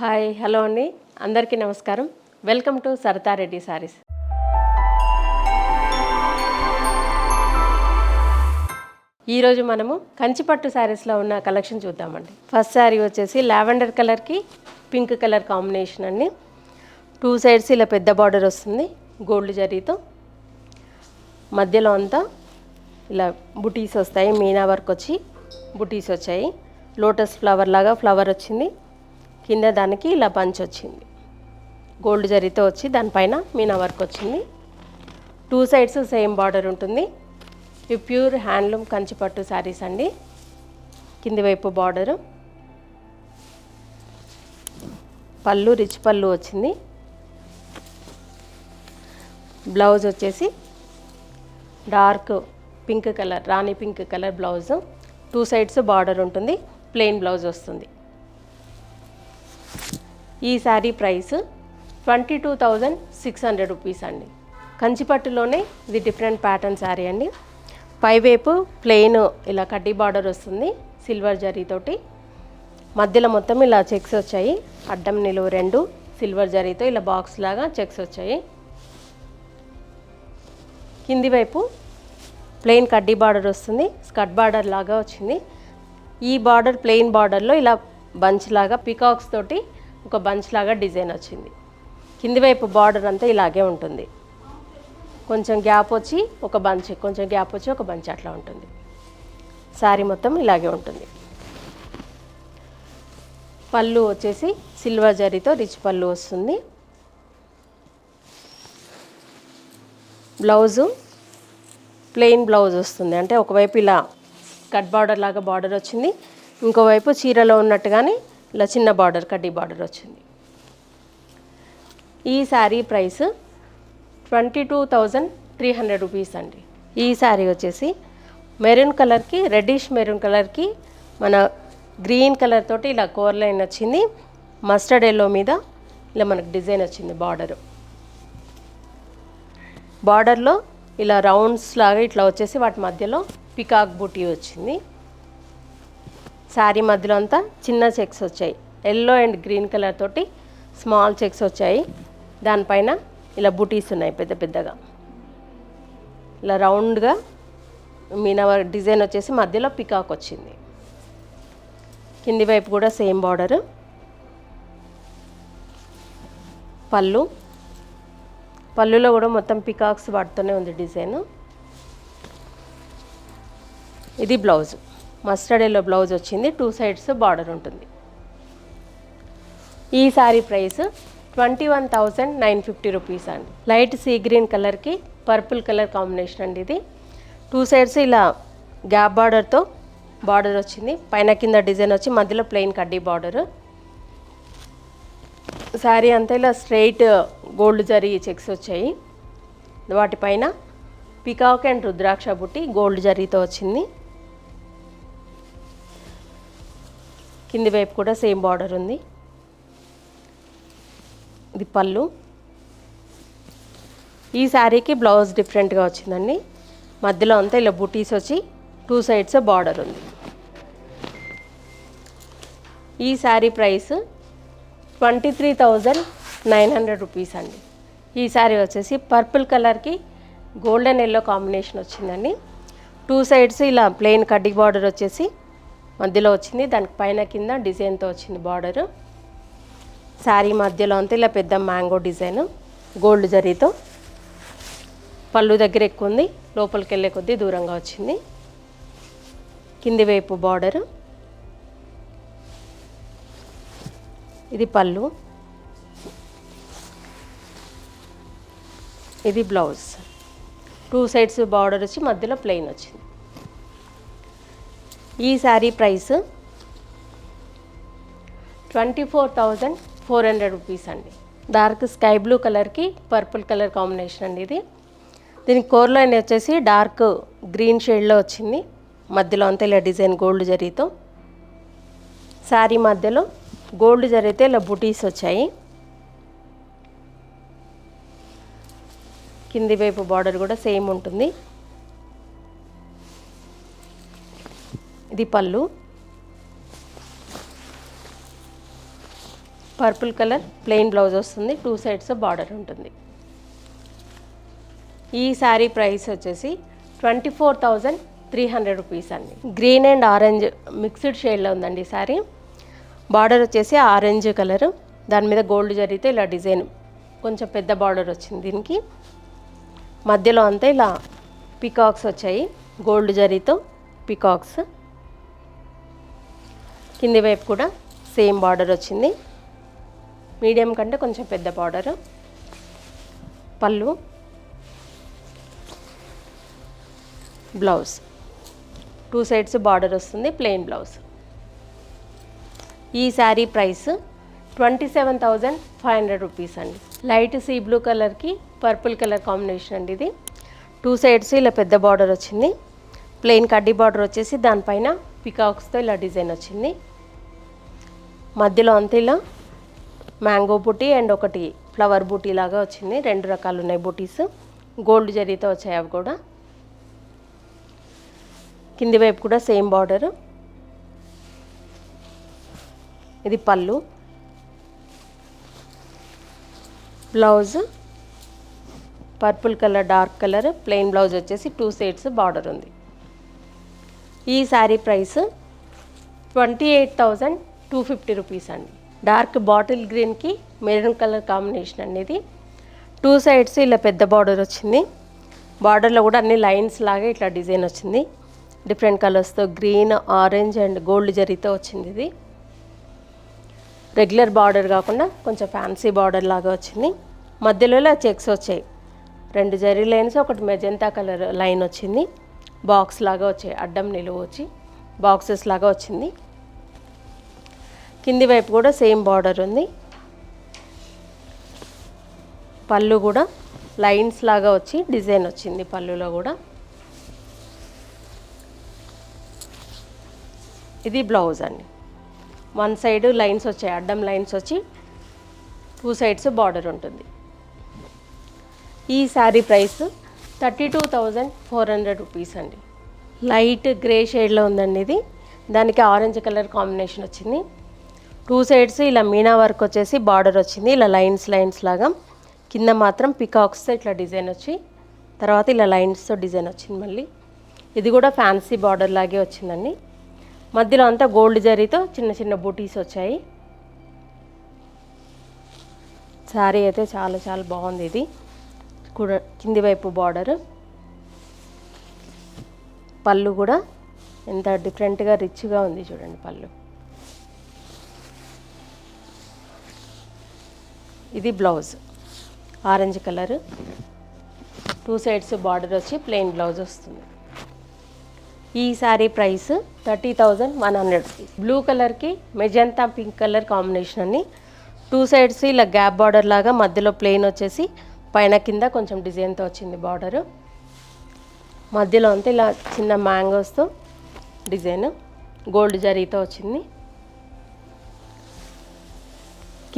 Hi hello అండి. అందరికీ నమస్కారం. Welcome to Saratha Reddy saris. ఈరోజు మనము కంచిపట్టు శారీస్లో ఉన్న కలెక్షన్ చూద్దామండి. ఫస్ట్ శారీ వచ్చేసి లావెండర్ కలర్కి పింక్ కలర్ కాంబినేషన్ అండి. టూ సైడ్స్ ఇలా పెద్ద బార్డర్ వస్తుంది గోల్డ్ జరీతో. మధ్యలో అంతా ఇలా బుటీస్ వస్తాయి మీనా వర్క్ వచ్చి బుటీస్ వచ్చాయి. లోటస్ ఫ్లవర్ లాగా ఫ్లవర్ వచ్చింది. కింద దానికి ఇలా బంచ్ వచ్చింది. గోల్డ్ జరీతో వచ్చి దానిపైన మీనా వర్క్ వచ్చింది. టూ సైడ్స్ సేమ్ బార్డర్ ఉంటుంది. ఇవి ప్యూర్ హ్యాండ్లూమ్ కంచిపట్టు శారీస్ అండి. కింది వైపు బార్డరు. పళ్ళు రిచ్ పళ్ళు వచ్చింది. బ్లౌజ్ వచ్చేసి dark pink colour rani pink colour blouse. Two sides border ఉంటుంది. ప్లెయిన్ బ్లౌజ్ వస్తుంది. ఈ sari price twenty two thousand six hundred rupees అండి. కంచిపట్టులోనే ఇది డిఫరెంట్ ప్యాటర్న్ శారీ అండి. పైవైపు ప్లెయిన్ ఇలా కడ్డీ బార్డర్ వస్తుంది సిల్వర్ జరీతోటి మధ్యలో మొత్తం ఇలా చెక్స్ వచ్చాయి అడ్డం నిలువు రెండు సిల్వర్ జరీతో ఇలా బాక్స్ లాగా చెక్స్ వచ్చాయి. కింది వైపు ప్లెయిన్ కడ్డీ బార్డర్ వస్తుంది స్కట్ బార్డర్ లాగా వచ్చింది. ఈ బార్డర్ ప్లెయిన్ బార్డర్లో ఇలా బంచ్ లాగా పికాక్స్ తోటి ఒక బంచ్ లాగా డిజైన్ వచ్చింది. కింది వైపు బార్డర్ అంతా ఇలాగే ఉంటుంది. కొంచెం గ్యాప్ వచ్చి ఒక బంచ్ కొంచెం గ్యాప్ వచ్చి ఒక బంచ్ అట్లా ఉంటుంది. శారీ మొత్తం ఇలాగే ఉంటుంది. పళ్ళు వచ్చేసి సిల్వర్ జరీతో రిచ్ పళ్ళు వస్తుంది. బ్లౌజు ప్లెయిన్ బ్లౌజ్ వస్తుంది. అంటే ఒకవైపు ఇలా కట్ బార్డర్ లాగా బార్డర్ వచ్చింది. ఇంకోవైపు చీరలో ఉన్నట్టుగానే ఇలా చిన్న బార్డర్ కడ్డీ బార్డర్ వచ్చింది. ఈ sari price twenty two thousand three hundred rupees అండి. ఈ శారీ వచ్చేసి మెరూన్ కలర్కి రెడ్డిష్ మెరూన్ కలర్కి మన గ్రీన్ కలర్ తోటి ఇలా కోర్ లైన్ వచ్చింది. మస్టర్డ్ ఎల్లో మీద ఇలా మనకు డిజైన్ వచ్చింది బార్డరు. బార్డర్లో ఇలా రౌండ్స్ లాగా ఇట్లా వచ్చేసి వాటి మధ్యలో పికాక్ బూటీ వచ్చింది. శారీ మధ్యలో అంతా చిన్న చెక్స్ వచ్చాయి. ఎల్లో అండ్ గ్రీన్ కలర్ తోటి స్మాల్ చెక్స్ వచ్చాయి. దానిపైన ఇలా బుటీస్ ఉన్నాయి పెద్ద పెద్దగా. ఇలా రౌండ్గా మీనా డిజైన్ వచ్చేసి మధ్యలో పికాక్ వచ్చింది. కింది వైపు కూడా సేమ్ బార్డర్ పళ్ళు. పళ్ళులో కూడా మొత్తం పికాక్స్ పడుతూనే ఉంది డిజైన్. ఇది బ్లౌజ్. మస్టర్డ్ ఎల్లో బ్లౌజ్ వచ్చింది. టూ సైడ్స్ బార్డర్ ఉంటుంది. ఈ sari price twenty one thousand nine fifty rupees అండి లైట్ సీ గ్రీన్ కలర్కి పర్పుల్ కలర్ కాంబినేషన్ అండి ఇది. టూ సైడ్స్ ఇలా గ్యాప్ బార్డర్తో బార్డర్ వచ్చింది. పైన కింద డిజైన్ వచ్చి మధ్యలో ప్లెయిన్ కడ్డీ బార్డర్ శారీ అంతా ఇలా స్ట్రైట్ గోల్డ్ జరీ చెక్స్ వచ్చాయి. వాటిపైన పికాక్ అండ్ రుద్రాక్ష బుట్టి గోల్డ్ జరీతో వచ్చింది. కింది వైపు కూడా సేమ్ బార్డర్ ఉంది. ఇది పళ్ళు. ఈ శారీకి బ్లౌజ్ డిఫరెంట్గా వచ్చిందండి. మధ్యలో అంతా ఇలా బుటీస్ వచ్చి టూ సైడ్స్ బార్డర్ ఉంది. ఈ sari price twenty three thousand nine hundred rupees అండి. ఈ శారీ వచ్చేసి పర్పుల్ కలర్కి గోల్డెన్ ఎల్లో కాంబినేషన్ వచ్చిందండి. టూ సైడ్స్ ఇలా ప్లెయిన్ కడ్డీ బార్డర్ వచ్చేసి మధ్యలో వచ్చింది దానికి పైన కింద డిజైన్తో వచ్చింది బార్డరు శారీ మధ్యలో అంతా ఇలా పెద్ద మ్యాంగో డిజైన్ గోల్డ్ జరీతో. పళ్ళు దగ్గర ఎక్కువ ఉంది లోపలికి వెళ్ళే కొద్దీ దూరంగా వచ్చింది. కింది వైపు బార్డరు ఇది పళ్ళు. ఇది బ్లౌజ్ టూ సైడ్స్ బార్డర్ వచ్చి మధ్యలో ప్లెయిన్ వచ్చింది. ఈ sari price twenty four thousand four hundred rupees అండి. డార్క్ స్కై బ్లూ కలర్కి పర్పుల్ కలర్ కాంబినేషన్ అండి ఇది. దీని కోర్ లైన్ వచ్చేసి డార్క్ గ్రీన్ షేడ్లో వచ్చింది. మధ్యలో అంతా ఇలా డిజైన్ గోల్డ్ జరీతో. శారీ మధ్యలో గోల్డ్ జరిగితే ఇలా బుటీస్ వచ్చాయి. కింది వైపు బార్డర్ కూడా సేమ్ ఉంటుంది. ఇది పళ్ళు. పర్పుల్ కలర్ ప్లెయిన్ బ్లౌజ్ వస్తుంది. టూ సైడ్స్ బార్డర్ ఉంటుంది. ఈ శారీ ప్రైస్ వచ్చేసి twenty four thousand three hundred rupees అండి గ్రీన్ అండ్ ఆరెంజ్ మిక్స్డ్ షేడ్లో ఉందండి ఈ శారీ. బార్డర్ వచ్చేసి ఆరెంజ్ కలర్ దాని మీద గోల్డ్ జరిగితే ఇలా డిజైన్ కొంచెం పెద్ద బార్డర్ వచ్చింది దీనికి. మధ్యలో అంతా ఇలా పికాక్స్ వచ్చాయి. గోల్డ్ జరీతో పికాక్స్ కింది వైపు కూడా సేమ్ బార్డర్ వచ్చింది. మీడియం కంటే కొంచెం పెద్ద బార్డర్. పళ్ళు. బ్లౌజ్. టూ సైడ్స్ బార్డర్ వస్తుంది ప్లెయిన్ బ్లౌజ్. ఈ sari price twenty seven thousand five hundred rupees అండి. లైట్ సీ బ్లూ కలర్కి పర్పుల్ కలర్ కాంబినేషన్ అండి ఇది. టూ సైడ్స్ ఇలా పెద్ద బార్డర్ వచ్చింది. ప్లెయిన్ కడ్డీ బార్డర్ వచ్చేసి దానిపైన పికాక్స్తో ఇలా డిజైన్ వచ్చింది. మధ్యలో అంతా ఇలా మ్యాంగో బూటీ అండ్ ఒకటి ఫ్లవర్ బూటీ లాగా వచ్చింది. రెండు రకాలు ఉన్నాయి బూటీస్. గోల్డ్ జరీతో వచ్చాయి అవి కూడా. కింది వైపు కూడా సేమ్ బార్డర్. ఇది పళ్ళు. Blouse. Purple colour dark colour. Plain blouse వచ్చేసి టూ సైడ్స్ బార్డర్ ఉంది. ఈ sari price twenty eight thousand two fifty rupees అండి. డార్క్ బాటిల్ గ్రీన్కి మెరూన్ కలర్ కాంబినేషన్ అండి ఇది టూ సైడ్స్ ఇలా పెద్ద బార్డర్ వచ్చింది. బార్డర్లో కూడా అన్ని లైన్స్ లాగా ఇట్లా డిజైన్ వచ్చింది. డిఫరెంట్ కలర్స్తో గ్రీన్ ఆరెంజ్ అండ్ గోల్డ్ జరీతో వచ్చింది ఇది. రెగ్యులర్ బార్డర్ కాకుండా కొంచెం ఫ్యాన్సీ బార్డర్ లాగా వచ్చింది. మధ్యలో ఇలా చెక్స్ వచ్చాయి. రెండు జరీ లైన్స్ ఒకటి మెజంతా కలర్ లైన్ వచ్చింది. బాక్స్ లాగా వచ్చాయి. అడ్డం నిలువ వచ్చి బాక్సెస్ లాగా వచ్చింది. కింది వైపు కూడా సేమ్ బార్డర్ ఉంది. పళ్ళు కూడా లైన్స్ లాగా వచ్చి డిజైన్ వచ్చింది పళ్ళులో కూడా. ఇది బ్లౌజ్ అండి. వన్ సైడ్ లైన్స్ వచ్చాయి అడ్డం లైన్స్ వచ్చి టూ సైడ్స్ బార్డర్ ఉంటుంది. ఈ sari price thirty two thousand four hundred rupees అండి. లైట్ గ్రే షేడ్లో ఉందండి ఇది. దానికి ఆరెంజ్ కలర్ కాంబినేషన్ వచ్చింది. టూ సైడ్స్ ఇలా మీనా వర్క్ వచ్చేసి బార్డర్ వచ్చింది. ఇలా లైన్స్ లైన్స్ లాగా. కింద మాత్రం పికాక్స్ ఇట్లా డిజైన్ వచ్చి తర్వాత ఇలా లైన్స్తో డిజైన్ వచ్చింది మళ్ళీ. ఇది కూడా ఫ్యాన్సీ బార్డర్ లాగే వచ్చిందండి. మధ్యలో అంతా గోల్డ్ జరీతో చిన్న చిన్న బూటీస్ వచ్చాయి. శారీ అయితే చాలా చాలా బాగుంది ఇది. కూడా కింది వైపు బార్డర్. పళ్ళు కూడా ఎంత డిఫరెంట్గా రిచ్గా ఉంది చూడండి పళ్ళు. ఇది blouse. Orange colour. Two sides border వచ్చి ప్లెయిన్ బ్లౌజ్ వస్తుంది. ఈ sari price thirty thousand one hundred blue కలర్కి మెజంతా పింక్ కలర్ కాంబినేషన్ అని. టూ సైడ్స్ ఇలా గ్యాప్ బార్డర్ లాగా మధ్యలో ప్లెయిన్ వచ్చేసి పైన కింద కొంచెం డిజైన్తో వచ్చింది బార్డర్. మధ్యలో అంతా ఇలా చిన్న మ్యాంగోస్తో డిజైన్. గోల్డ్ జరీతో వచ్చింది.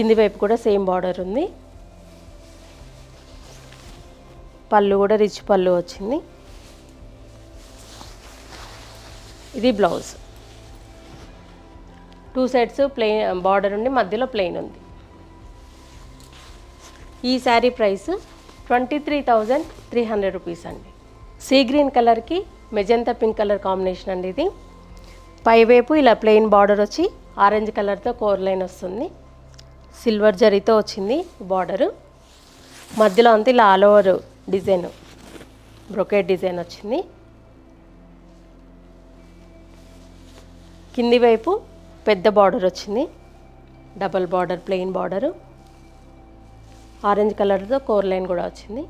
కింది వైపు కూడా సేమ్ బార్డర్ ఉంది. పళ్ళు కూడా రిచ్ పళ్ళు వచ్చింది. ఇది blouse. Two sides plain border ఉండి మధ్యలో ప్లెయిన్ ఉంది. ఈ sari price twenty three thousand three hundred rupees అండి. సీ గ్రీన్ కలర్కి మెజంతా పింక్ కలర్ కాంబినేషన్ అండి ఇది. పైవైపు ఇలా ప్లెయిన్ బార్డర్ వచ్చి ఆరెంజ్ కలర్తో కోర్ లైన్ వస్తుంది. సిల్వర్ జరీతో వచ్చింది బార్డరు. మధ్యలో అంతా ఇలా all over design brocade design వచ్చింది. కింది వైపు పెద్ద బార్డర్ వచ్చింది. Double border plain border. Orange కలర్తో కోర్ లైన్ కూడా వచ్చింది.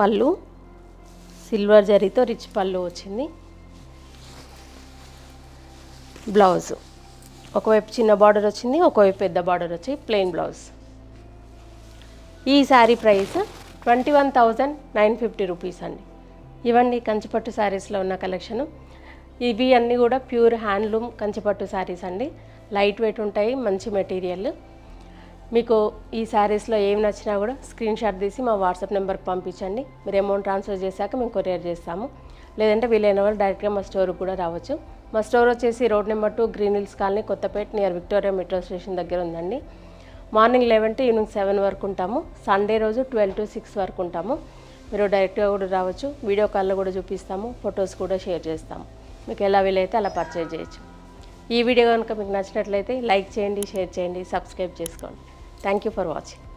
పళ్ళు సిల్వర్ జరీతో రిచ్ పళ్ళు వచ్చింది. బ్లౌజ్. ఒకవైపు చిన్న బార్డర్ వచ్చింది ఒకవైపు పెద్ద బార్డర్ వచ్చి ప్లెయిన్ బ్లౌజ్. ఈ sari price twenty one thousand nine fifty rupees అండి. ఇవన్నీ కంచిపట్టు శారీస్లో ఉన్న కలెక్షను. ఇవి అన్నీ కూడా ప్యూర్ హ్యాండ్లూమ్ కంచిపట్టు శారీస్ అండి. లైట్ వెయిట్ ఉంటాయి మంచి మెటీరియల్. మీకు ఈ శారీస్లో ఏం నచ్చినా కూడా స్క్రీన్ షాట్ తీసి మా వాట్సాప్ నెంబర్కి పంపించండి. మీరు అమౌంట్ ట్రాన్స్ఫర్ చేశాక మేము కొరియర్ చేస్తాము. లేదంటే వీలైన వాళ్ళు డైరెక్ట్గా మా స్టోర్కి కూడా రావచ్చు. మా స్టోర్ వచ్చేసి road number two green hills colony Kothapet near Victoria metro station దగ్గర ఉందండి. Morning eleven to evening seven వరకు ఉంటాము. సండే రోజు ట్వెల్వ్ టు సిక్స్ వరకు ఉంటాము. మీరు డైరెక్ట్గా కూడా రావచ్చు. వీడియో కాల్లో కూడా చూపిస్తాము. ఫొటోస్ కూడా షేర్ చేస్తాము. మీకు ఎలా వీలైతే అలా పర్చేజ్ చేయొచ్చు. ఈ వీడియో కనుక మీకు నచ్చినట్లయితే లైక్ చేయండి షేర్ చేయండి సబ్స్క్రైబ్ చేసుకోండి. Thank you for watching